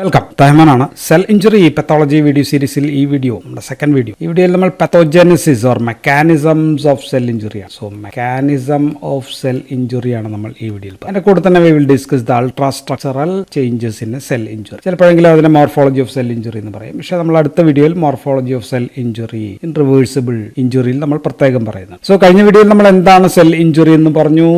Welcome. തഹ്മാനാണ്. Cell injury pathology video സീരീസിൽ ഈ വീഡിയോ നമ്മുടെ സെക്കൻഡ് വീഡിയോ ഈ വീഡിയോയിൽ നമ്മൾ pathogenesis or mechanisms of cell ഇഞ്ചുറിയാണ് so mechanism of cell ഇഞ്ചുറിയാണ് നമ്മൾ ഈ വീഡിയോയിൽ അതിന്റെ കൂടെ തന്നെ we will discuss the ultrastructural changes in cell injury ചിലപ്പോഴെങ്കിലും അതിനെ മോർഫോളജി ഓഫ് സെൽ ഇഞ്ചുറി എന്ന് പറയും. പക്ഷേ നമ്മൾ അടുത്ത വീഡിയോയിൽ morphology of cell injury in reversible ഇഞ്ചുറിയിൽ നമ്മൾ പ്രത്യേകം പറയുന്നത് സോ കഴിഞ്ഞ വീഡിയോയിൽ നമ്മൾ എന്താണ് സെൽ ഇഞ്ചുറി എന്ന് പറഞ്ഞു?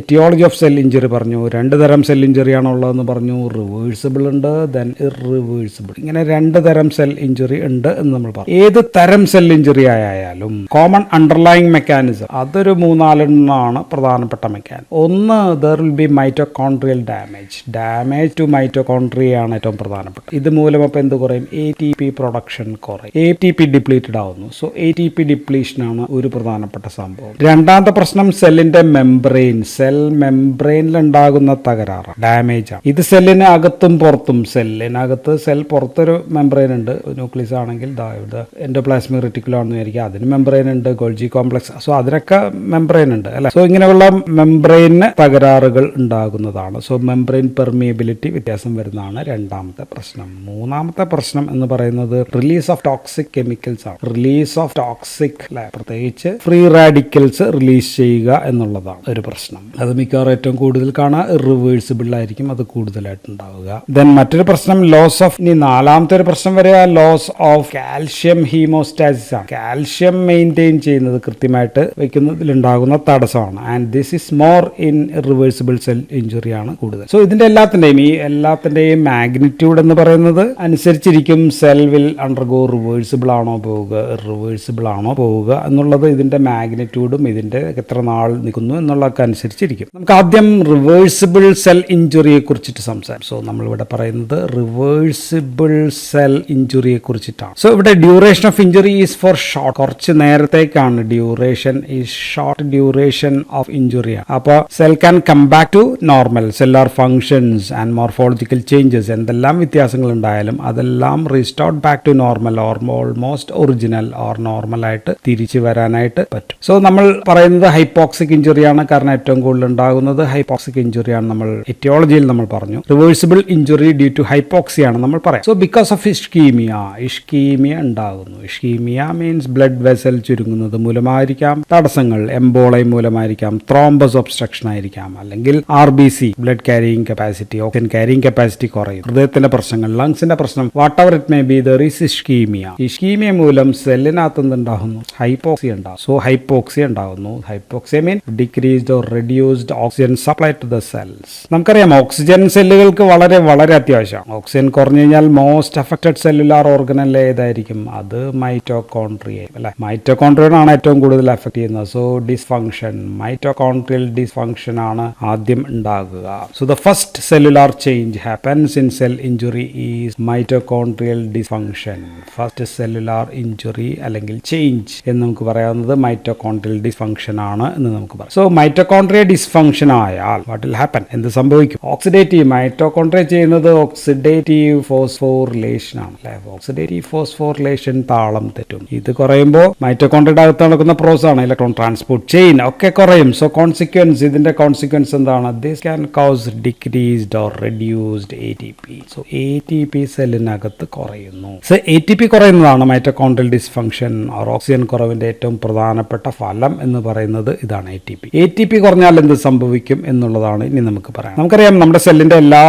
എറ്റിയോളജി ഓഫ് സെൽ ഇഞ്ചുറി പറഞ്ഞു. രണ്ട് തരം സെൽ ഇഞ്ചുറി ആണുള്ളതെന്ന് പറഞ്ഞു. റിവേഴ്സിബിൾ ഉണ്ട് ദെൻ ഇറിവേഴ്സിബിൾ ഇങ്ങനെ രണ്ട് തരം സെൽ ഇഞ്ചുറി ഉണ്ട് എന്ന് നമ്മൾ പറഞ്ഞു. ഏത് തരം സെൽ ഇഞ്ചുറി ആയാലും കോമൺ അണ്ടർലൈങ് മെക്കാനിസം അതൊരു മൂന്നാലെണ്ണമാണ് പ്രധാനപ്പെട്ട മെക്കാനിസം ഒന്ന് there will be mitochondrial damage damage to മൈറ്റോകോൺട്രിയാണ് ഏറ്റവും പ്രധാനപ്പെട്ട ഇത് മൂലം അപ്പോൾ എന്ത് കുറയും? എ ടി പി പ്രൊഡക്ഷൻ കുറയും. എ ടി പി ഡിപ്ലീറ്റഡ് ആവുന്നു. സോ എ ടി പി ഡിപ്ലീഷനാണ് ഒരു പ്രധാനപ്പെട്ട സംഭവം. രണ്ടാമത്തെ പ്രശ്നം സെല്ലിന്റെ മെംബ്രെയിൻ സെൽ മെംബ്രെയിനിൽ ഉണ്ടാകുന്ന തകരാറ് ഡാമേജ് ആണ്. ഇത് സെല്ലിന് അകത്തും പുറത്തും സെല്ലിനകത്ത് സെൽ പുറത്തൊരു മെംബ്രെയിൻ ഉണ്ട്. ന്യൂക്ലിയസ് ആണെങ്കിൽ ഇവിടെ എൻഡോപ്ലാസ്മിക് റെറ്റിക്കുലം ആണെന്ന് വിചാരിക്കുക അതിന് മെംബ്രെയിൻ ഉണ്ട് ഗോൾജി കോംപ്ലക്സ് സോ അതിനൊക്കെ മെംബ്രെയിൻ ഉണ്ട് അല്ലെ? സോ ഇങ്ങനെയുള്ള മെംബ്രെയിന് തകരാറുകൾ ഉണ്ടാകുന്നതാണ്. സോ മെംബ്രെയിൻ പെർമിയബിലിറ്റി വ്യത്യാസം വരുന്നതാണ് രണ്ടാമത്തെ പ്രശ്നം. മൂന്നാമത്തെ പ്രശ്നം എന്ന് പറയുന്നത് റിലീസ് ഓഫ് ടോക്സിക് കെമിക്കൽസ് ആണ്. റിലീസ് ഓഫ് ടോക്സിക് അല്ലെ? പ്രത്യേകിച്ച് ഫ്രീ റാഡിക്കൽസ് റിലീസ് ചെയ്യുക എന്നുള്ളതാണ് ഒരു പ്രശ്നം. അത് മിക്കവാറും ഏറ്റവും കൂടുതൽ കാണാൻ റിവേഴ്സിബിൾ ആയിരിക്കും അത് കൂടുതലായിട്ട് ഉണ്ടാവുക. ദെൻ മറ്റൊരു പ്രശ്നം ലോസ് ഓഫ് ഇനി നാലാമത്തെ ഒരു പ്രശ്നം വരിക ലോസ് ഓഫ് കാൽഷ്യം ഹീമോസ്റ്റാസിസ് ആണ്. കാൽഷ്യം മെയിന്റെയിൻ ചെയ്യുന്നത് കൃത്യമായിട്ട് വെക്കുന്നതിൽ ഉണ്ടാകുന്ന തടസ്സമാണ്. And this is more in reversible cell injury ആണ് കൂടുതൽ. സോ ഇതിന്റെ എല്ലാത്തിന്റെയും ഈ എല്ലാത്തിന്റെയും മാഗ്നിറ്റ്യൂഡ് എന്ന് പറയുന്നത് അനുസരിച്ചിരിക്കും സെൽ വിൽ അണ്ടർഗോ റിവേഴ്സിബിൾ ആണോ പോവുക റിവേഴ്സിബിൾ ആണോ പോവുക എന്നുള്ളത് ഇതിന്റെ മാഗ്നിറ്റ്യൂഡും ഇതിന്റെ എത്ര നാൾ നിൽക്കുന്നു എന്നുള്ളതൊക്കെ അനുസരിച്ചിരിക്കും. നമുക്ക് ആദ്യം റിവേഴ്സിബിൾ സെൽ ഇഞ്ചുറിയെ കുറിച്ചിട്ട് സംസാരിക്കും. സോ നമ്മളിവിടെ പറയുന്നത് റിവേഴ്സിബിൾ സെൽ ഇഞ്ചുറിയെ കുറിച്ചിട്ടാണ്. സോ ഇവിടെ duration of injury is for short കുറച്ച് നേരത്തേക്കാണ് duration is short duration of injury അപ്പോൾ cell can come back to normal cellular functions and morphological changes എന്തെല്ലാം വ്യത്യാസങ്ങൾ ഉണ്ടായാലും അതെല്ലാം restored back to normal or almost original or normal ആയിട്ട് തിരിച്ചു വരാനായിട്ട് പറ്റും. സോ നമ്മൾ പറയുന്നത് ഹൈപ്പോക്സിക് ഇഞ്ചുറിയാണ് കാരണം ഏറ്റവും കൂടുതൽ ഉണ്ടാകുന്നത്. ഹൈപ്പോക്സിക് ഇഞ്ചുറിയാണ് നമ്മൾ എറ്റിയോളജിയിൽ നമ്മൾ പറഞ്ഞു. റിവേഴ്സിബിൾ ഇഞ്ചുറി ഡ്യൂ ടു ഹൈപ്പോക്സിയാണ് നമ്മൾ പറയാം. So because of ischemia ischemia ഉണ്ടാകുന്നു. ഇഷ്കീമിയ മീൻസ് ബ്ലഡ് വെസൽ ചുരുങ്ങുന്നത് മൂലമായിരിക്കാം തടസ്സങ്ങൾ എംബോളൈ മൂലമായിരിക്കാം ത്രോംബസ് ഒബ്സ്ട്രക്ഷൻ ആയിരിക്കാം അല്ലെങ്കിൽ R B C blood carrying capacity oxygen carrying capacity കുറയും. ഹൃദയത്തിന്റെ പ്രശ്നങ്ങൾ ലങ്സിന്റെ പ്രശ്നം whatever it may be there is ischemia ischemia മൂലം സെല്ലിനകത്ത് എന്തുണ്ടാകുന്നു? ഹൈപ്പോക്സി ഉണ്ടാകും സോ ഹൈപ്പോക്സി ഉണ്ടാകുന്നു. Hypoxia mean decreased or reduced oxygen supply to the cells നമുക്കറിയാം ഓക്സിജൻ സെല്ലുകൾക്ക് വളരെ വളരെ അത്യാവശ്യമാണ് ഓക്സിജൻ കുറഞ്ഞു കഴിഞ്ഞാൽ മോസ്റ്റ് അഫക്റ്റഡ് സെല്ലുലാർ ഓർഗനല്ല ഏതായിരിക്കും അത് മൈറ്റോകോൺട്രിയ അല്ലെ? മൈറ്റോകോൺട്രിയാണ് ഏറ്റവും കൂടുതൽ അഫക്ട് ചെയ്യുന്നത്. സോ ഡിസ്ഫങ്ഷൻ മൈറ്റോകോൺട്രിയൽ ഡിസ്ഫങ്ഷൻ ആണ് ആദ്യം ഉണ്ടാകുക. So the first cellular change happens in cell injury is mitochondrial dysfunction first cellular injury അല്ലെങ്കിൽ ചേഞ്ച് എന്ന് നമുക്ക് പറയാവുന്നത് മൈറ്റോകോൺട്രിയൽ ഡിസ്ഫങ്ഷൻ ആണ് എന്ന് നമുക്ക് പറയാം. സോ മൈറ്റോകോൺട്രിയ ഡിസ്ഫങ്ഷൻ ആയാൽ വാട്ട് വിൽ ഹാപ്പൻ എന്ത് സംഭവിക്കും? ഓക്സിഡേറ്റീവ് മൈറ്റോകോൺട്രിയ ചെയ്യുന്നത് ഓക്സിഡേറ്റീവ് ഫോസ്ഫോറിലേഷൻ ആണ് അല്ലെ? ഓക്സിഡേറ്റീവ് ഫോസ്ഫോറിലേഷൻ താളം തെറ്റും. ഇത് കുറയുമ്പോൾ മൈറ്റോകോൺട്രിയുടെ അകത്ത് നടക്കുന്ന പ്രോസസ് ആണ് ഇലക്ട്രോൺ ട്രാൻസ്പോർട്ട് ചെയിൻ ഒക്കെ കുറയും. സോ കോൺസിക്വൻസ് ഇതിന്റെ കോൺസിക്വൻസ് എന്താണ്? This can cause decreased or reduced A T P so A T P സെല്ലിനകത്ത് കുറയുന്നു. സോ എ ടി പി കുറയുന്നതാണ് മൈറ്റോകോണ്ടൽ ഡിസ്ഫങ്ഷൻ ഓർ ഓക്സിജൻ കുറവിന്റെ ഏറ്റവും പ്രധാനപ്പെട്ട ഫലം എന്ന് പറയുന്നത് ഇതാണ് A T P A T P കുറഞ്ഞാൽ എന്ത് സംഭവിക്കും എന്നുള്ളതാണ് ഇനി നമുക്ക് പറയാം നമുക്കറിയാം നമ്മുടെ സെല്ലിന്റെ എല്ലാ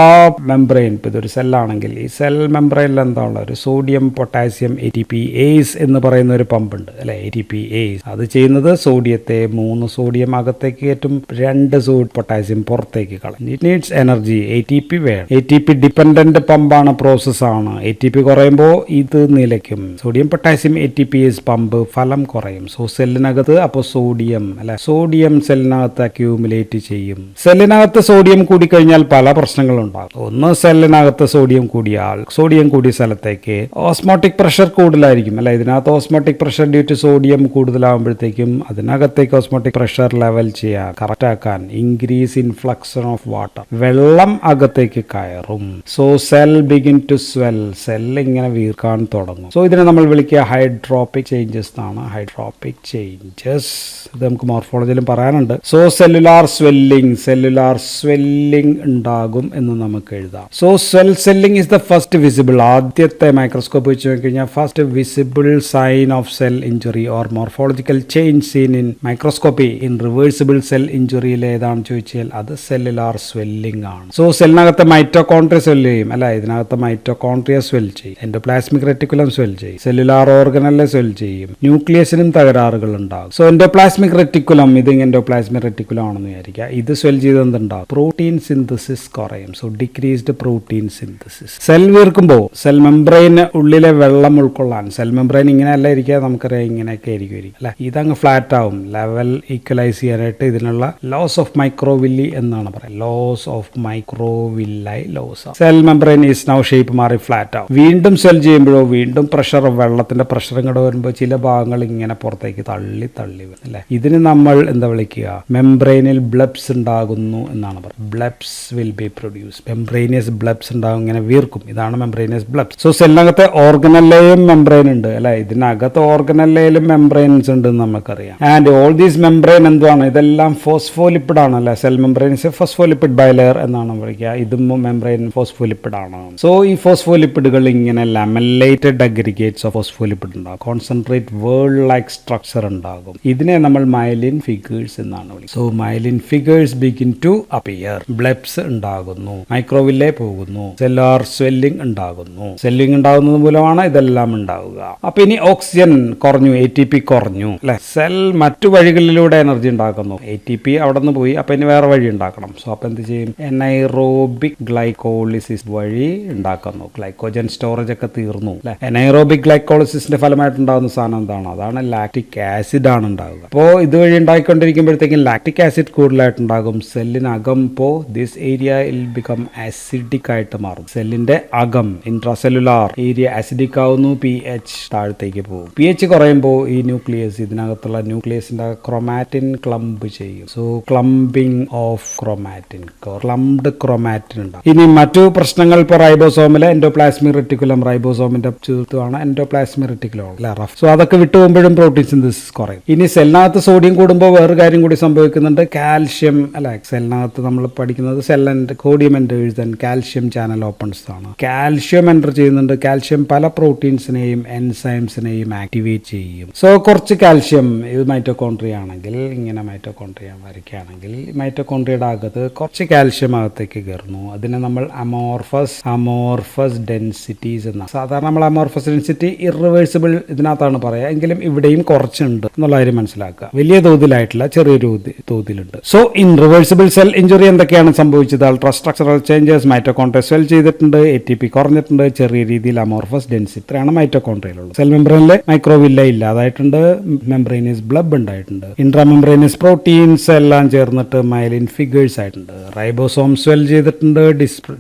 മെംബ്രെയിൻ ഇപ്പൊ ഇതൊരു സെല്ലാണെങ്കിൽ ഈ സെൽ മെംബ്രെയിനിൽ എന്താണ് ഒരു sodium potassium A T P ase എന്ന് പറയുന്ന ഒരു പമ്പുണ്ട് അല്ലെ? എ ടി പി എയ്സ് അത് ചെയ്യുന്നത് സോഡിയത്തെ മൂന്ന് സോഡിയം അകത്തേക്ക് കയറ്റും രണ്ട് സോ പൊട്ടാസ്യം പുറത്തേക്ക് കളയും. It needs energy A T P വേണം. എ ടി പി ഡിപ്പെൻഡന്റ് പമ്പാണ് പ്രോസസ് ആണ്. എ ടി പി കുറയുമ്പോൾ ഇത് നിലയ്ക്കും. Sodium potassium A T P ase pump ഫലം കുറയും. സോ സെല്ലിനകത്ത് അപ്പോൾ സോഡിയം അല്ലെ? സോഡിയം സെല്ലിനകത്ത് അക്യൂമുലേറ്റ് ചെയ്യും. സെല്ലിനകത്ത് സോഡിയം കൂടിക്കഴിഞ്ഞാൽ പല പ്രശ്നങ്ങളുണ്ടാകും. ഒന്ന് സെല്ലിനകത്ത് സോഡിയം കൂടിയാൽ സോഡിയം കൂടിയ സ്ഥലത്തേക്ക് ഓസ്മോട്ടിക് പ്രഷർ കൂടുതലായിരിക്കും അല്ലെ? ഇതിനകത്ത് osmotic pressure due to sodium കൂടുതലാകുമ്പോഴത്തേക്കും അതിനകത്തേക്ക് ഓസ്മോട്ടിക് പ്രഷർ ലെവൽ ചെയ്യാൻ കറക്റ്റ് ആക്കാൻ increase influx of water വെള്ളം അകത്തേക്ക് കയറും. So cell begin to swell cell ഇങ്ങനെ വീർക്കാൻ തുടങ്ങും. സോ ഇതിനെ നമ്മൾ വിളിക്കുക ഹൈഡ്രോപ്പിക് ചേഞ്ചസ് എന്നാണ്. ഹൈഡ്രോപ്പിക് ചേഞ്ചസ് ഇത് നമുക്ക് മോർഫോളജിയിലും പറയാനുണ്ട്. So cellular swelling cellular swelling ഉണ്ടാകും എന്ന് നമുക്ക് എഴുതാം. So cell swelling is the first visible ആദ്യത്തെ മൈക്രോസ്കോപ്പ് വെച്ച് നോക്കിക്കഴിഞ്ഞാൽ first visible sign of cell injury or morphological change seen in microscopy in reversible cell ഇഞ്ചുറിയിൽ ഏതാണെന്ന് ചോദിച്ചാൽ അത് സെല്ലുലാർ സ്വെല്ലിംഗ് ആണ്. സോ സെല്ലിനകത്ത് മൈറ്റോകോൺട്രിയ സ്വെല്ല് ചെയ്യും. അല്ല ഇതിനകത്ത് മൈറ്റോകോൺട്രിയ സ്വെൽ ചെയ്യും. എൻഡോപ്ലാസ്മിക് റെറ്റിക്കുലം സ്വെൽ ചെയ്യും. സെല്ലുലാർ ഓർഗനലിലെ സ്വെൽ ചെയ്യും. ന്യൂക്ലിയസിനും തകരാറുകൾ ഉണ്ടാകും. സോ എൻഡോപ്ലാസ്മിക് റെറ്റിക്കുലം ഇത് എൻഡോപ്ലാസ്മിക് റെറ്റിക്കുലം ആണെന്ന് വിചാരിക്കുക. ഇത് സ്വെൽ ചെയ്ത് എന്തുണ്ടാകും പ്രോട്ടീൻ സിന്തസിസ് കുറയും. So decreased protein synthesis cell വീർക്കുമ്പോൾ cell മെംബ്രെയിന് ഉള്ളിലെ വെള്ളം ഉൾക്കൊള്ളാൻ. സെൽ മെംബ്രെയിൻ ഇങ്ങനെയല്ല ഇരിക്കുക നമുക്കറിയാം ഇങ്ങനെയൊക്കെ ആയിരിക്കും ഇരിക്കുക അല്ലെ? ഇതങ്ങ് ഫ്ലാറ്റ് ആവും. ലെവൽ ഈക്വലൈസ് ചെയ്യാനായിട്ട് ഇതിനുള്ള ലോസ് ഓഫ് മൈക്രോവില്ലി എന്നാണ് പറയുന്നത്. Loss of microvilli loss cell membrane is now shape മാറി ഫ്ലാറ്റ് ആവും. വീണ്ടും സെൽ ചെയ്യുമ്പോഴോ വീണ്ടും പ്രഷർ വെള്ളത്തിന്റെ പ്രഷർ ഇങ്ങോട്ട് വരുമ്പോൾ ചില ഭാഗങ്ങൾ ഇങ്ങനെ പുറത്തേക്ക് തള്ളി തള്ളി വരും അല്ലെ? ഇതിന് നമ്മൾ എന്താ വിളിക്കുക? മെംബ്രെയിനിൽ ബ്ലബ്സ് ഉണ്ടാകുന്നു എന്നാണ് പറയുന്നത്. Blebs will be produce membranous blebs ഉണ്ടാകും ഇങ്ങനെ വീർക്കും. ഇതാണ് മെംബ്രൈനസ് ബ്ലഡ് സോ സെല്ലിനകത്തെ ഓർഗനല്ലയും മെംബ്രെയിൻ ഉണ്ട് അല്ലെ? ഇതിനകത്ത് ഓർഗനല്ലയിലും മെംബ്രെയിൻസ് ഉണ്ട് എന്ന് നമുക്കറിയാം. ആൻഡ് ഓൾ ദീസ് മെംബ്രെയിൻ എന്താണ് ഇതെല്ലാം ഫോസ്ഫോലിപ്പിഡ് ആണ് അല്ലെ? സെൽ മെംബ്രെയിൻസ് ഫോസ്ഫോലിപ്പിഡ് ബൈലെയർ എന്നാണ് വിളിക്കുക. ഇതും മെംബ്രെയിൻ ഫോസ്ഫോലിപ്പിഡ് ആണ്. സോ ഈ ഫോസ്ഫോലിപ്പിഡുകൾ ഇങ്ങനെ ലെമലൈറ്റഡ് അഗ്രിഗേറ്റ്സ് ഓഫ് ഫോസ്ഫോലിപ്പിഡ് ഉണ്ടാകും. കോൺസെൻട്രേറ്റ് വേൾഡ് ലൈക്ക് സ്ട്രക്ചർ ഉണ്ടാകും. ഇതിനെ നമ്മൾ മൈലിൻ ഫിഗേഴ്സ് എന്നാണ് വിളിക്കുന്നത് so myelin figures begin to appear blebs ഉണ്ടാകുന്നു. മൈക്രോവില്ലേ പോകുന്നു. സെല്ലാർ സ്വെല്ലിംഗ് ഉണ്ടാകുന്നു. സ്വെല്ലിംഗ് ഉണ്ടാകുന്നത് മൂലമാണ് ഇതെല്ലാം ഉണ്ടാവുക. അപ്പൊ ഇനി ഓക്സിജൻ കുറഞ്ഞു എ ടി പി കുറഞ്ഞു. അല്ലെ? സെൽ മറ്റു വഴികളിലൂടെ എനർജി ഉണ്ടാക്കുന്നു. എ ടി പി അവിടെ നിന്ന് പോയി. അപ്പൊ ഇനി വേറെ വഴി ഉണ്ടാക്കണം. സോ അപ്പൊ എന്ത് ചെയ്യും? എനൈറോബിക് ഗ്ലൈക്കോളിസിസ് വഴി ഉണ്ടാക്കുന്നു. ഗ്ലൈക്കോജൻ സ്റ്റോറേജ് ഒക്കെ തീർന്നു. അല്ലെ? എനൈറോബിക് ഗ്ലൈക്കോളിസിന്റെ ഫലമായിട്ട് ഉണ്ടാകുന്ന സാധനം എന്താണ്? അതാണ് ലാക്ടിക് ആസിഡ് ആണ് ഉണ്ടാവുക. അപ്പോൾ ഇതുവഴി ഉണ്ടായിക്കൊണ്ടിരിക്കുമ്പോഴത്തേക്കും ലാക്ടിക് ആസിഡ് കൂടുതലായിട്ടുണ്ടാകും സെല്ലിനകം ഇപ്പോൾ ദിസ് ഏരിയ ബിക്കം ആസിഡിക് ആയിട്ട് മാറും. സെല്ലിന്റെ അകം ഇൻട്രാസെല്ലുലാർ ഏരിയ ആസിഡിക് ആവുന്നു പി എച്ച് താഴത്തേക്ക് പോകും. പി എച്ച് കുറയുമ്പോൾ ഈ ന്യൂക്ലിയസ് ഇതിനകത്തുള്ള ന്യൂക്ലിയസിന്റെ ക്രൊമാറ്റിൻ ക്ലംബ് ചെയ്യും. So clumping of chromatin clumped chromatin ഉണ്ടാകും. ഇനി മറ്റു പ്രശ്നങ്ങൾ ഇപ്പോൾ റൈബോസോമിലെ എൻഡോപ്ലാസ്മിക് റെറ്റിക്കുലം റൈബോസോമിന്റെ ചുറ്റുമാണ് എൻഡോപ്ലാസ്മിക് റെറ്റിക്കുലം റഫ്. സോ അതൊക്കെ വിട്ടുപോകുമ്പോഴും പ്രോട്ടീൻ സിന്തസിസ് കുറയും. ഇനി സെല്ലിനകത്ത് സോഡിയം കൂടുമ്പോൾ വേറൊരു കാര്യം കൂടി സംഭവിക്കുന്നുണ്ട്. കാൽഷ്യം അല്ല സെല്ലിനകത്ത് നമ്മൾ പഠിക്കുന്നത് cell and sodium and calcium channel opens ആണ്. കാൽഷ്യം എന്റർ ചെയ്യുന്നുണ്ട്. കാൽഷ്യം പല പ്രോട്ടീൻസിനെയും എൻസൈംസിനെയും ആക്ടിവേറ്റ് ചെയ്യും. സോ കുറച്ച് കാൽഷ്യം ഇത് മൈറ്റോകോൺട്രിയ ആണെങ്കിൽ ഇങ്ങനെ മൈറ്റോകോൺട്രിയ വരയ്ക്കുകയാണെങ്കിൽ മൈറ്റോകോൺട്രിയയുടെ അകത്ത് കുറച്ച് കാൽഷ്യം അകത്തേക്ക് കയറുന്നു. അതിനെ നമ്മൾ അമോർഫസ് അമോർഫസ് ഡെൻസിറ്റീസ് എന്ന. സാധാരണ നമ്മൾ അമോർഫസ് ഡെൻസിറ്റി ഇറിവേഴ്സിബിൾ ഇതിനകത്താണ് പറയുക. എങ്കിലും ഇവിടെയും കുറച്ചുണ്ട് എന്നുള്ള കാര്യം മനസ്സിലാക്കുക. വലിയ തോതിലായിട്ടില്ല ചെറിയ തോതി- തോതിലുണ്ട്. So in reversible cell injury എന്തൊക്കെയാണ് സംഭവിച്ചത്? അൾട്രാസ്ട്രക്ചറൽ ചേഞ്ചസ് മൈറ്റോകോൺട്രിയ ചെയ്തിട്ടുണ്ട് എ ടി പി കുറഞ്ഞിട്ടുണ്ട് ചെറിയ രീതിയിൽ അമോർഫസ് ഡെൻസ് ഇത്രയാണ് മൈറ്റോകോൺട്രിയയിലുള്ളത് സെൽ മെംബ്രെയിനിലെ മൈക്രോവില്ല ഇല്ലാതായിട്ടുണ്ട് മെംബ്രെയിനിയസ് ബ്ലബ് ഉണ്ടായിട്ടുണ്ട്. ഇൻട്രാ മെംബ്രെയിനിയസ് പ്രോട്ടീൻസ് എല്ലാം ചേർന്നിട്ട് മൈലിൻ ഫിഗേഴ്സ് ആയിട്ടുണ്ട്. റൈബോസോം സ്വെൽ ചെയ്തിട്ടുണ്ട്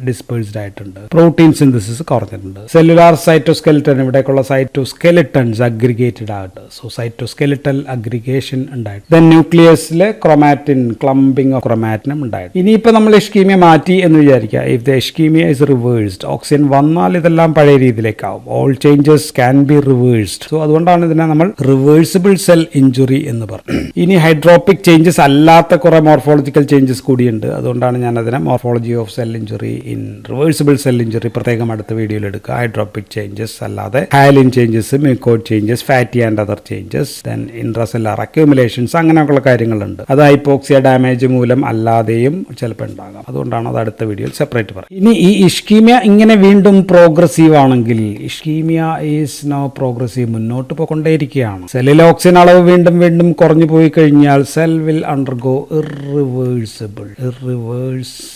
ഡിസ്പേഴ്സ്ഡ് ആയിട്ടുണ്ട്. പ്രോട്ടീൻ സിന്തസിസ് കുറഞ്ഞിട്ടുണ്ട്. സെല്ലുലാർ സൈറ്റോസ്കെലിറ്റൻ ഇവിടേക്കുള്ള സൈറ്റോസ്കെലിറ്റൺസ് അഗ്രിഗേറ്റഡ് ആയിട്ട് സോ സൈറ്റോസ്കെലിറ്റൽ അഗ്രിഗേഷൻ ഉണ്ടായിട്ട്. ദെൻ ന്യൂക്ലിയസിലെ ക്രൊമാറ്റിൻ ക്ലംബിംഗ് ഓഫ് ക്രൊമാറ്റിനും ഉണ്ടായിട്ട്. ഇനിയിപ്പോൾ നമ്മൾ എഷ്കീമിയ മാറ്റി എന്ന് വിചാരിക്കുക. If the ischemia is reversed oxygen വന്നാൽ ഇതെല്ലാം പഴയ രീതിയിലേക്കാവും. All changes can be reversed so അതുകൊണ്ടാണ് ഇതിനെ നമ്മൾ റിവേഴ്സിബിൾ സെൽ ഇഞ്ചുറി എന്ന് പറഞ്ഞു ഇനി ഹൈഡ്രോപ്പിക് ചേഞ്ചസ് അല്ലാത്ത കുറെ മോർഫോളജിക്കൽ ചേഞ്ചസ് കൂടിയുണ്ട്. അതുകൊണ്ടാണ് ഞാൻ അതിനെ morphology of cell injury irreversible cell injury പ്രത്യേകം അടുത്ത വീഡിയോയിൽ എടുക്കുക. ഹൈഡ്രോപ്പിക് ചേഞ്ചസ് അല്ലാതെ hyaline changes mucoid changes fatty and other changes then intracellular accumulations അങ്ങനെയൊക്കെയുള്ള കാര്യങ്ങളുണ്ട്. അത് ഹൈപ്പോക്സിയ ഡാമേജ് മൂലം അല്ലാതെയും ചിലപ്പോൾ ഉണ്ടാകാം. അതുകൊണ്ടാണ് അത് അടുത്ത വീഡിയോയിൽ സെപ്പറേറ്റ് പറയുന്നത്. ഇനി ഈ ഇഷ്കീമിയ ഇങ്ങനെ വീണ്ടും പ്രോഗ്രസീവ് ആണെങ്കിൽ ഇഷ്കീമിയ ഈസ് നോ പ്രോഗ്രസീവ് മുന്നോട്ട് പോയിക്കൊണ്ടേയിരിക്കുകയാണ്. സെല്ലിലെ ഓക്സിജൻ അളവ് വീണ്ടും വീണ്ടും കുറഞ്ഞു പോയി കഴിഞ്ഞാൽ cell will undergo irreversible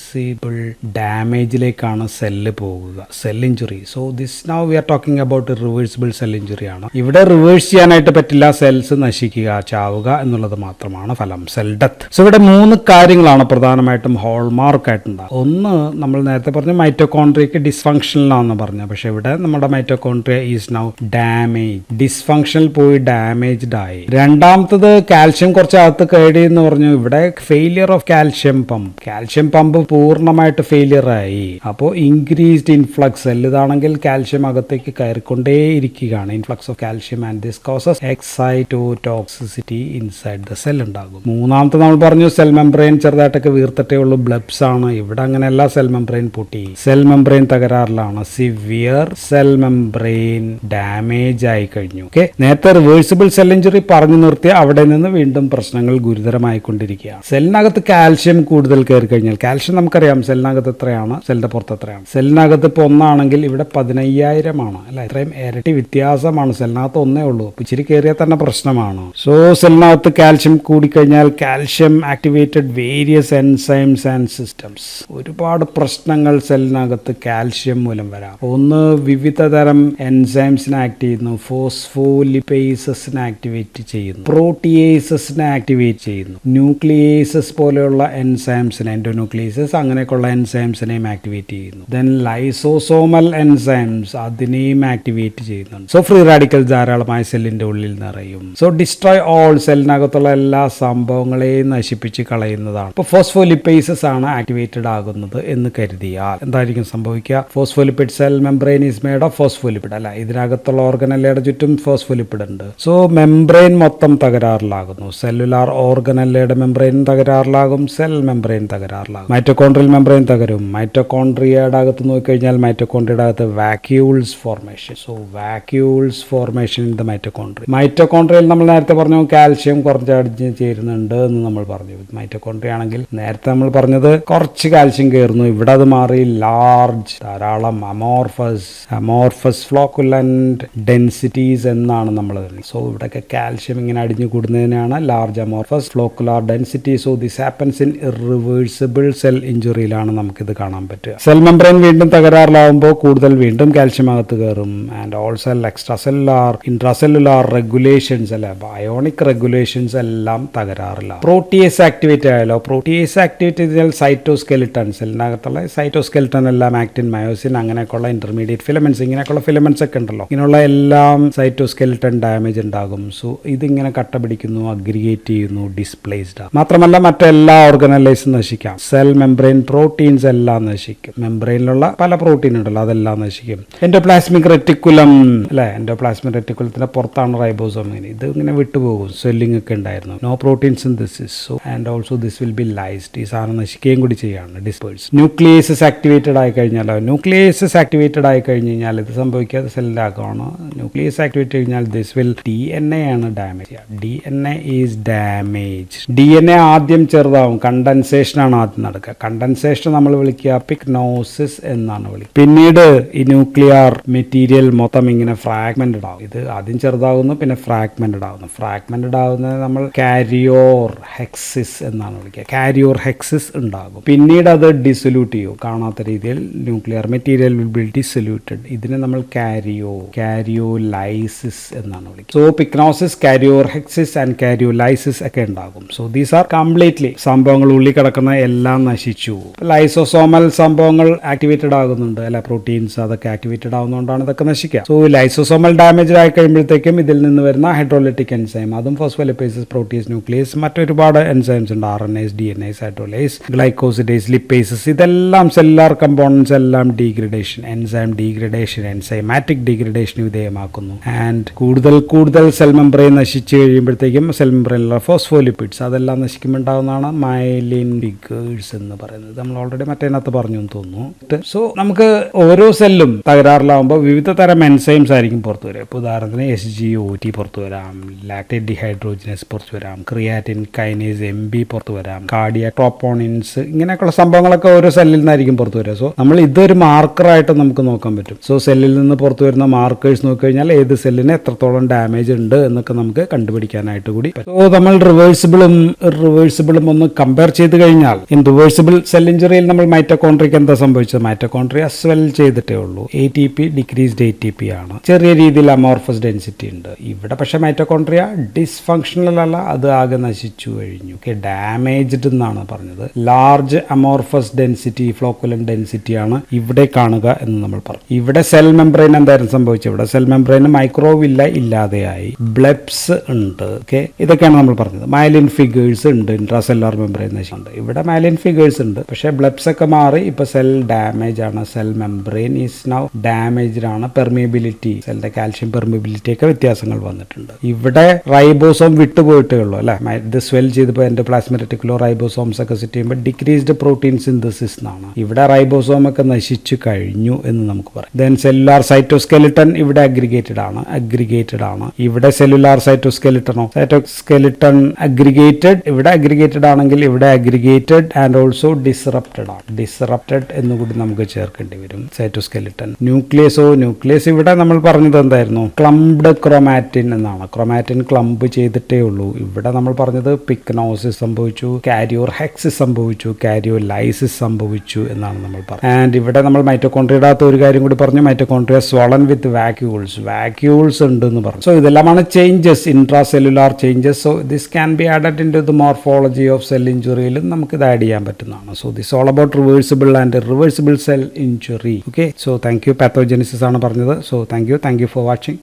irreversible ഡാമേജിലേക്കാണ് cell പോകുക cell injury so this now we are talking about reversible cell injury ആണ്. ഇവിടെ റിവേഴ്സ് ചെയ്യാനായിട്ട് പറ്റില്ല സെൽസ് നശിക്കുക ചാവുക എന്നുള്ളത് മാത്രമാണ് ഫലം സെൽ ഡെത്ത് സോ ഇവിടെ മൂന്ന് കാര്യങ്ങളാണ് പ്രധാനമായിട്ടും ഹോൾമാർക്ക് ആയിട്ടുണ്ടാകും ഒന്ന് നമ്മൾ നേരത്തെ പറഞ്ഞ മൈറ്റോകോൺട്രിയക്ക് ഡിസ്ഫങ്ഷനിലാണെന്ന് പറഞ്ഞു. പക്ഷെ ഇവിടെ നമ്മുടെ മൈറ്റോകോൺട്രിയ ഈസ് നൗ ഡാമേജ് ഡിസ്ഫങ്ഷനിൽ പോയി ഡാമേജ്ഡ് ആയി. രണ്ടാമത്തത് കാൽഷ്യം കുറച്ച് അകത്ത് കയറി എന്ന് പറഞ്ഞു. ഇവിടെ failure of calcium pump calcium pump പൂർണമായിട്ട് ഫെയിലിയറായി അപ്പോൾ ഇൻക്രീസ്ഡ് ഇൻഫ്ലക്സ് ഇതാണെങ്കിൽ കാൽഷ്യം അകത്തേക്ക് കയറിക്കൊണ്ടേ ഇരിക്കുകയാണ്. Influx of calcium and this causes excitotoxicity inside the cell ഉണ്ടാകും. മൂന്നാമത്തെ നമ്മൾ പറഞ്ഞു സെൽ മെംബ്രെയിൻ ചെറുതായിട്ടൊക്കെ വീർത്തിട്ടേ ഉള്ളൂ. ബ്ലബ്സ് ആണ്. ഇവിടെ അങ്ങനെയല്ല സെൽ മെംബ്രെയിൻ പൊട്ടി. സെൽ മെംബ്രെയിൻ തകരാറിലാണ്. സിവിയർ സെൽ മെംബ്രെയിൻ ഡാമേജ് ആയി കഴിഞ്ഞു. ഓക്കെ നേരത്തെ റിവേഴ്സിബിൾ സെൽ ഇഞ്ചുറി പറഞ്ഞു നിർത്തി അവിടെ നിന്ന് വീണ്ടും പ്രശ്നങ്ങൾ ഗുരുതരമായിക്കൊണ്ടിരിക്കുകയാണ്. സെല്ലിനകത്ത് കാൽഷ്യം കൂടുതൽ കയറി കഴിഞ്ഞാൽ കാൽഷ്യം നമുക്കറിയാം സെല്ലിനകത്ത് എത്രയാണ് സെല്ലിന്റെ പുറത്ത് എത്രയാണ്. സെല്ലിനകത്ത് ഇപ്പോൾ ഒന്നാണെങ്കിൽ ഇവിടെ പതിനയ്യായിരമാണ്. അല്ല ഇത്രയും ഇരട്ടി വ്യത്യാസമാണ്. സെല്ലിനകത്ത് ഒന്നേ ഉള്ളൂ. ഇച്ചിരി കയറിയാൽ തന്നെ പ്രശ്നമാണ്. സോ സെല്ലിനകത്ത് കാൽഷ്യം കൂടിക്കഴിഞ്ഞാൽ calcium activated various enzymes and systems ഒരുപാട് പ്രശ്നങ്ങൾ സെല്ലിനകത്ത് കാൽഷ്യം മൂലം വരാം. ഒന്ന് വിവിധ തരം എൻസൈംസിനെ ആക്ട് ചെയ്യുന്നു. ഫോസ്ഫോലിപേസസിനെ ആക്ടിവേറ്റ് ചെയ്യുന്നു. പ്രോട്ടിയേസസിനെ ആക്ടിവേറ്റ് ചെയ്യുന്നു. ന്യൂക്ലിയേസസ് പോലെയുള്ള എൻസൈംസിനെ എൻഡോന്യൂക്ലിയസസ് അങ്ങനെയൊക്കെയുള്ള എൻസൈംസിനെയും ആക്ടിവേറ്റ് ചെയ്യുന്നു. ദെൻ ലൈസോസോമൽ എൻസൈംസ് അതിനെയും ആക്ടിവേറ്റ് ചെയ്യുന്നുണ്ട്. സോ ഫ്രീ റാഡിക്കൽ ധാരാളമായ സെല്ലിന്റെ ഉള്ളിൽ നിറയും. സോ ഡിസ്ട്രോയ് ഓൾ സെല്ലിനകത്തുള്ള എല്ലാ സംഭവങ്ങളെയും നശിപ്പിച്ച് കളയുന്നതാണ്. ഇപ്പോൾ ഫോസ്ഫോലിപ്പൈസസ് ആണ് ആക്ടിവേറ്റഡ് ആകുന്നത് എന്ന് കരുതിയാൽ എന്തായിരിക്കും സംഭവിക്കുക? Phospholipid cell membrane is made of phospholipid അല്ല ഇതിനകത്തുള്ള ഓർഗനല്ലയുടെ ചുറ്റും ഫോസ്ഫോലിപ്പിഡ് ഉണ്ട്. സോ മെംബ്രെയിൻ മൊത്തം തകരാറിലാകുന്നു. സെല്ലുലാർ ഓർഗനല്ലയുടെ മെംബ്രെയിൻ തകരാറിലാകും. സെൽ മെംബ്രെയിൻ തകരാറിലാകും. മൈറ്റോകോൺട്രിയൽ മെമ്പറേൻ തകരും. മൈറ്റോകോൺട്രിയയുടെ അകത്ത് നോക്കിക്കഴിഞ്ഞാൽ മൈറ്റോകോൺട്രിയയുടെ അകത്ത് vacuoles formation so vacuoles formation in the mitochondria മൈറ്റോകോൺട്രിയയിൽ നമ്മൾ നേരത്തെ പറഞ്ഞു കാൽഷ്യം കുറച്ചടിഞ്ഞ് ചേരുന്നുണ്ട് എന്ന് നമ്മൾ പറഞ്ഞു. മൈറ്റോകോൺട്രി ആണെങ്കിൽ നേരത്തെ നമ്മൾ പറഞ്ഞത് കുറച്ച് കാൽഷ്യം കയറുന്നു. ഇവിടെ അത് മാറി ലാർജ് ധാരാളം അമോർഫസ് അമോർഫസ് ഫ്ലോക്കുലൻഡ് ഡെൻസിറ്റീസ് എന്നാണ് നമ്മൾ സോ ഇവിടെയൊക്കെ കാൽഷ്യം ഇങ്ങനെ അടിഞ്ഞു കൂടുന്നതിനാണ് large amorphous floccular density so this happens in irreversible cell ഇഞ്ചുറിയിലാണ് നമുക്കിത് കാണാൻ പറ്റുക. സെൽ മെമ്പറൈൻ വീണ്ടും തകരാറിലാവുമ്പോൾ കൂടുതൽ വീണ്ടും കാൽഷ്യം അകത്ത് കയറും. And all cell extracellular intracellular regulations അല്ലെ ബയോണിക് റെഗുലേഷൻസ് എല്ലാം തകരാറിലാണ് പ്രോട്ടിയേസ് ആക്ടിവേറ്റ് ആയാലോ പ്രോട്ടിയേസ് ആക്ടിവേറ്റ് ചെയ്താൽ സൈറ്റോസ്കെലിട്ടൺ സെല്ലിനകത്തുള്ള സൈറ്റോസ്കെലിട്ടൺ എല്ലാം ആക്ടിൻ മയോസിൻ അങ്ങനെയൊക്കെയുള്ള ഇന്റർമീഡിയറ്റ് ഫിലമെന്റ്സ് ഇങ്ങനെയൊക്കെയുള്ള ഫിലമെന്റ്സ് ഒക്കെ ഉണ്ടല്ലോ. ഇങ്ങനെയുള്ള എല്ലാം സൈറ്റോസ്കെലിട്ടൺ ഡാമേജ് ഉണ്ടാകും. സോ ഇതിങ്ങനെ കട്ട പിടിക്കുന്നു അഗ്രിഗേറ്റ് ചെയ്യുന്നു ഡിസ്പ്ലേസ്ഡ് മാത്രമല്ല മറ്റെല്ലാ ഓർഗനലൈസും നശിക്കാം. സെൽ മെംബ്രെയിൻ പ്രോട്ടീൻസ് എല്ലാം നശിക്കും. മെംബ്രെയിനിലുള്ള പല പ്രോട്ടീൻ ഉണ്ടല്ലോ അതെല്ലാം നശിക്കും. എൻഡോപ്ലാസ്മിക് റെറ്റിക്കുലം അല്ലെ? എൻഡോപ്ലാസ്മിക് റെറ്റിക്കുലത്തിന്റെ പുറത്താണ് റൈബോസോം ഇത് ഇങ്ങനെ വിട്ടുപോകും. സ്വെല്ലിംഗ് ഒക്കെ ഉണ്ടായിരുന്നു. No protein synthesis and also this will be lysed ഈ സാധനം നശിക്കുകയും കൂടി ചെയ്യാണ് ഡിസ്പേഴ്സ് ന്യൂക്ലിയസസ് ആക്ടിവേറ്റഡ് ആയി കഴിഞ്ഞാലോ? ന്യൂക്ലിയസസ് ആക്ടിവേറ്റഡ് ആയി കഴിഞ്ഞ് കഴിഞ്ഞാൽ ഇത് സംഭവിക്കാതെ സെല്ലിലാക്കുകയാണ് ന്യൂക്ലിയസ് ആക്ടിവേറ്റ് കഴിഞ്ഞാൽ this will D N A ആണ് damage D N A is damage D N A ആദ്യം ചെറുതാവും. കണ്ടൻസേഷൻ ആണ് ആദ്യം നടക്കുക. കണ്ടൻസേഷൻ നമ്മൾ വിളിക്കുക പിക്നോസിസ് എന്നാണ് വിളിക്കുക പിന്നീട് ഈ ന്യൂക്ലിയർ മെറ്റീരിയൽ മൊത്തം ഇങ്ങനെ ഫ്രാഗ്മെന്റഡ് ആവും. ഇത് ആദ്യം ചെറുതാകുന്നു പിന്നെ ഫ്രാഗ്മെന്റഡ് ആവുന്നു. ഫ്രാഗ്മെന്റഡ് ആവുന്നത് നമ്മൾ കാരിയോർ ഹെക്സിസ് എന്നാണ് വിളിക്കുക. കാരിയോർ ഹെക്സിസ് ഉണ്ടാകും. പിന്നീട് അത് ഡിസൊല്യൂട്ട് ചെയ്യും. കാണാത്ത രീതിയിൽ nuclear material will be dissoluted ഇതിനെ നമ്മൾ കാരിയോ കാരിയോ ലൈസിസ് എന്നാണ് വിളിക്കുക. So pyknosis karyorrhexis and karyolysis ഒക്കെ ഉണ്ടാകും. സോ ദീസ് ആർ കംപ്ലീറ്റ്ലി സംഭവങ്ങൾ ഉള്ളിൽ കിടക്കുന്ന എല്ലാം നശിച്ചു ലൈസോസോമൽ സംഭവങ്ങൾ ആക്ടിവേറ്റഡ് ആകുന്നുണ്ട്. അല്ല പ്രോട്ടീൻസ് അതൊക്കെ ആക്ടിവേറ്റഡ് ആവുന്നതുകൊണ്ടാണ് ഇതൊക്കെ നശിക്കുക. സോ ലൈസോസോമൽ ഡാമേജ് ആയി കഴിയുമ്പോഴത്തേക്കും ഇതിൽ നിന്ന് വരുന്ന ഹൈഡ്രോലിറ്റിക് എൻസൈം അതും ഫോസ്ഫോലിപ്പേസസ് പ്രോട്ടീസ് ന്യൂക്ലിയസ് മറ്റൊരുപാട് എൻസൈംസ് ഉണ്ട്. RNase DNase hydrolyse glycosidase lipases ഇതെല്ലാം സെല്ലാർ കമ്പോണൻസ് എല്ലാം degradation enzyme degradation enzymatic degradation വിധേയമാക്കുന്നു and കൂടുതൽ കൂടുതൽ സെൽ മെമ്പറൈൻ നശിച്ചു കഴിയുമ്പോഴത്തേക്കും സെൽ മെമ്പറൈനിലുള്ള ഫോസ്ഫോലിപ്പിഡ്സ് അതെല്ലാം നശിക്കുമ്പോൾ ഉണ്ടാകുന്നതാണ് മൈലിൻ ഡിഗേഴ്സ് എന്ന് പറയുന്നത്. നമ്മൾ ഓൾറെഡി മറ്റേനകത്ത് പറഞ്ഞു എന്ന് തോന്നുന്നു. സോ നമുക്ക് ഓരോ സെല്ലും തകരാറിലാവുമ്പോൾ വിവിധ തരം എൻസൈംസ് ആയിരിക്കും പുറത്തു വരിക. ഇപ്പോൾ ഉദാഹരണത്തിന് എസ് ജി ഒ ടി പുറത്തു വരാം ലാക്ടേറ്റ് ഡിഹൈഡ്രോജിനസ് പുറത്തു വരാം ക്രിയാറ്റിൻ കൈനേസ് എം ബി പുറത്തു വരാം കാർഡിയ ട്രോപ്പോണിൻസ് ഇങ്ങനെയൊക്കെയുള്ള സംഭവങ്ങളൊക്കെ ഓരോ സെല്ലിൽ നിന്നായിരിക്കും പുറത്തു വരിക. സോ നമ്മൾ ഇതൊരു മാർക്കറായിട്ട് നമുക്ക് നോക്കാൻ പറ്റും. സോ സെല്ലിൽ നിന്ന് പുറത്തു വരുന്ന മാർക്കേഴ്സ് നോക്കിക്കഴിഞ്ഞാൽ ഏത് സെല്ലിന് എത്രത്തോളം ഡാമേജ് ഉണ്ട് എന്നൊക്കെ നമുക്ക് കണ്ടുപിടിക്കാനായിട്ട് കൂടി സോ നമ്മൾ റിവേഴ്സിബിളും റിവേഴ്സിബിളും ഒന്ന് കമ്പയർ ചെയ്ത് കഴിഞ്ഞാൽ ഇൻ റിവേഴ്സിബിൾ സെൽ ഇഞ്ചുറിയിൽ നമ്മൾ മൈറ്റോകോൺട്രിക്ക് എന്താ സംഭവിച്ചത്? മൈറ്റോകോൺട്രി അസ്വെൽ ചെയ്തിട്ടേ ഉള്ളൂ. A T P decreased A T P ആണ്. ചെറിയ രീതിയിൽ അമോർഫസ് ഡെൻസിറ്റി ഉണ്ട്. ഇവിടെ പക്ഷേ മൈറ്റോകോൺട്രിയ ഡിസ്ഫങ്ഷണൽ അല്ല അത് ആകെ നശിച്ചു കഴിഞ്ഞു. ഓക്കെ ഡാമേജ്ഡ് എന്നാണ് പറഞ്ഞത്. Large amorphous density flocculent density ആണ് ഇവിടെ കാണുക എന്ന് നമ്മൾ പറഞ്ഞു. ഇവിടെ സെൽ മെംബ്രെയിൻ എന്തായിരുന്നു സംഭവിച്ചത്? ഇവിടെ സെൽ മെംബ്രെയിൻ മൈക്രോവില്ല ഇല്ലാതെയായി. ബ്ലബ്സ് ഉണ്ട്. ഓക്കെ ഇതൊക്കെയാണ് നമ്മൾ പറഞ്ഞത്. മൈലിൻ ഫിഗേഴ്സ് ഉണ്ട്. ഇൻട്രാസെല്ലാർ മെംബ്രെയിൻ നശിച്ചിട്ടുണ്ട് ഇവിടെ മൈലിൻ ഫിഗേഴ്സ് ഉണ്ട്. പക്ഷേ ബ്ലബ്സ് ഒക്കെ മാറി. ഇപ്പൊ സെൽ ഡാമേജ് ആണ് cell membrane is now damaged ആണ്. പെർമിയബിലിറ്റി സെല്ലിന്റെ കാൽഷ്യം പെർമിയബിലിറ്റി ഒക്കെ വ്യത്യാസങ്ങൾ വന്നിട്ടുണ്ട്. ഇവിടെ റൈബോസോം വിട്ടുപോയിട്ടേ ഉള്ളൂ അല്ലെ? ഇത് സ്വെൽ ചെയ്തപ്പോൾ എന്റെ പ്ലാസ്മ റെറ്റിക്കുലോ റൈബോസോംസ് ഒക്കെ സെറ്റ് ചെയ്യുമ്പോൾ ഡിക്രീസ്ഡ് പ്രോട്ടീൻ സിന്തസിസ് എന്നാണ്. ഇവിടെ റൈബോസോം ഒക്കെ നശിച്ചു കഴിഞ്ഞു എന്ന് നമുക്ക് പറയാം. ദെൻ സെല്ലുലാർ സൈറ്റോസ്കെലിട്ടൺ ഇവിടെ അഗ്രിഗേറ്റഡ് ആണ് അഗ്രിഗേറ്റഡ് ആണ്. ഇവിടെ സെല്ലുലാർ സൈറ്റോസ്കെലിട്ടണോ സൈറ്റോസ്കെലിട്ടൺ അഗ്രിഗേറ്റഡ് ഇവിടെ അഗ്രിഗേറ്റഡ് ആണെങ്കിൽ ഇവിടെ അഗ്രിഗേറ്റഡ് ആൻഡ് ഓൾസോ ഡിസ്റപ്റ്റഡ് ആണ്. ഡിസ്റപ്റ്റഡ് എന്നുകൂടി നമുക്ക് ചേർക്കേണ്ടി വരും. സൈറ്റോസ്കെലിറ്റൻ ന്യൂക്ലിയസോ ന്യൂക്ലിയസ് ഇവിടെ നമ്മൾ പറഞ്ഞത് എന്തായിരുന്നു? ക്ലംബ്ഡ് ക്രൊമാറ്റിൻ എന്നാണ്. ക്രൊമാറ്റിൻ ക്ലംബ് ചെയ്തിട്ടേ ഉള്ളൂ. ഇവിടെ നമ്മൾ പറഞ്ഞത് പിക്നോസിസ് സംഭവിച്ചു കാരിയോർ ഹെക്സിസ് സംഭവിച്ചു കാരിയോ ലൈസിസ് സംഭവിച്ചു എന്നാണ് നമ്മൾ പറഞ്ഞത്. ആൻഡ് ഇവിടെ നമ്മൾ മൈറ്റോകോൺട്രിയുടെ അകത്ത് ഒരു കാര്യം കൂടി പറഞ്ഞു. Mitochondria swollen with vacuoles vacuoles ഉണ്ട് എന്ന് പറഞ്ഞു. സോ ഇതെല്ലാമാണ് changes intracellular changes so this can be added in to the morphology of cell ഇഞ്ചുറിയിലും നമുക്ക് ഇത് ആഡ് ചെയ്യാൻ പറ്റുന്നതാണ്. So this all about reversible and reversible cell injury okay so thank you pathogenesis ആണ് പറഞ്ഞത്. So thank you thank you for watching